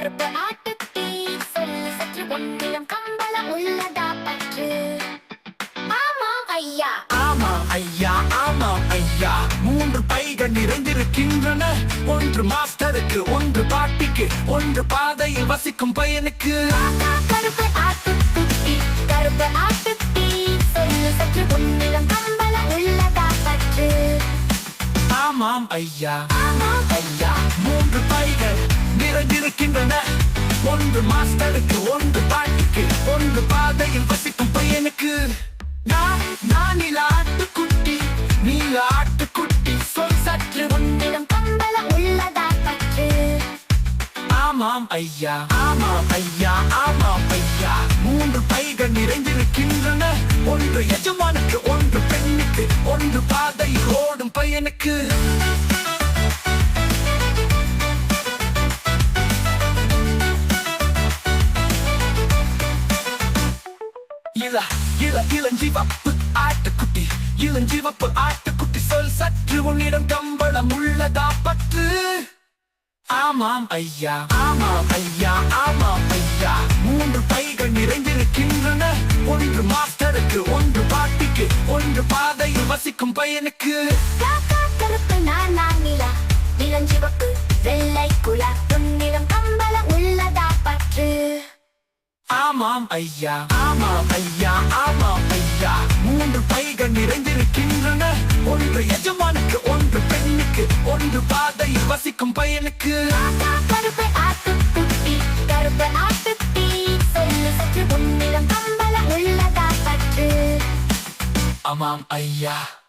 கருப்பு ஆட்டுத்தீ சொல்லு சற்று பொன்னிடம் கம்பளம் உள்ளதா பற்று. ஆமா ஐயா. ஆமா ஐயா ஆமா ஐயா. மூன்று பைகள் நிறைந்திருக்கின்றன. ஒன்று மாஸ்டருக்கு ஒன்று பாட்டிக்கு ஒன்று பாதையில் வசிக்கும் பையனுக்கு. கருப்பு ஆட்டுக்குட்டி கருப்பு ஆட்டுத்தீ சொல்லு சற்று பொன்னிடம் கம்பளம் உள்ளதா பற்று. ஆமாம் ஐயா. ஆமாம் ஐயா. மூன்று பைகள் நிறைந்திருக்கின்றன ஒன்று மாஸ்டருக்கு ஒன்று பாட்டுக்கு ஒன்று பாதையில் வசிக்கும் பையனுக்கு. நான் நான் நீல ஆட்டுக்குட்டி நீல ஆட்டுக்குட்டி சொல் சற்று உன்னிடம் கம்பளம் உள்ளதா பற்று. ஆமாம் ஐயா ஆமாம் ஐயா ஆமாம் ஐயா. மூன்று பைகள் நிறைந்திருக்கின்றன. ஒன்று எஜமானுக்கு ஒன்று பெண்ணுக்கு ஒன்று பாதையில் ஓடும் பையனுக்கு. இள இள இளஞ்சிவப்பு ஆட்டுக்குட்டி. இளஞ்சிவப்பு ஆட்டுக்குட்டி சொல் சற்று உன்னிடம் கம்பளம் உள்ளதா பற்று. ஆமாம் ஐயா ஆமாம் ஐயா ஆமாம் ஐயா. மூன்று பைகள் நிறைந்திருக்கின்றன. ஒன்று மாஸ்டருக்கு ஒன்று பாட்டிக்கு ஒன்று பாதையில் வசிக்கும் பையனுக்கு. நான் நான் நிலா. இளஞ்சிவப்பு. ஆமாம் ஐயா. ஆமாம் ஐயா ஆமாம் ஐயா. மூன்று பைகள் நிறைந்திருக்கின்றன. ஒன்று எஜமானுக்கு ஒன்று பெண்ணுக்கு. ஒன்று பாதையில் வசிக்கும் பையனுக்கு. ஆமாம் ஐயா.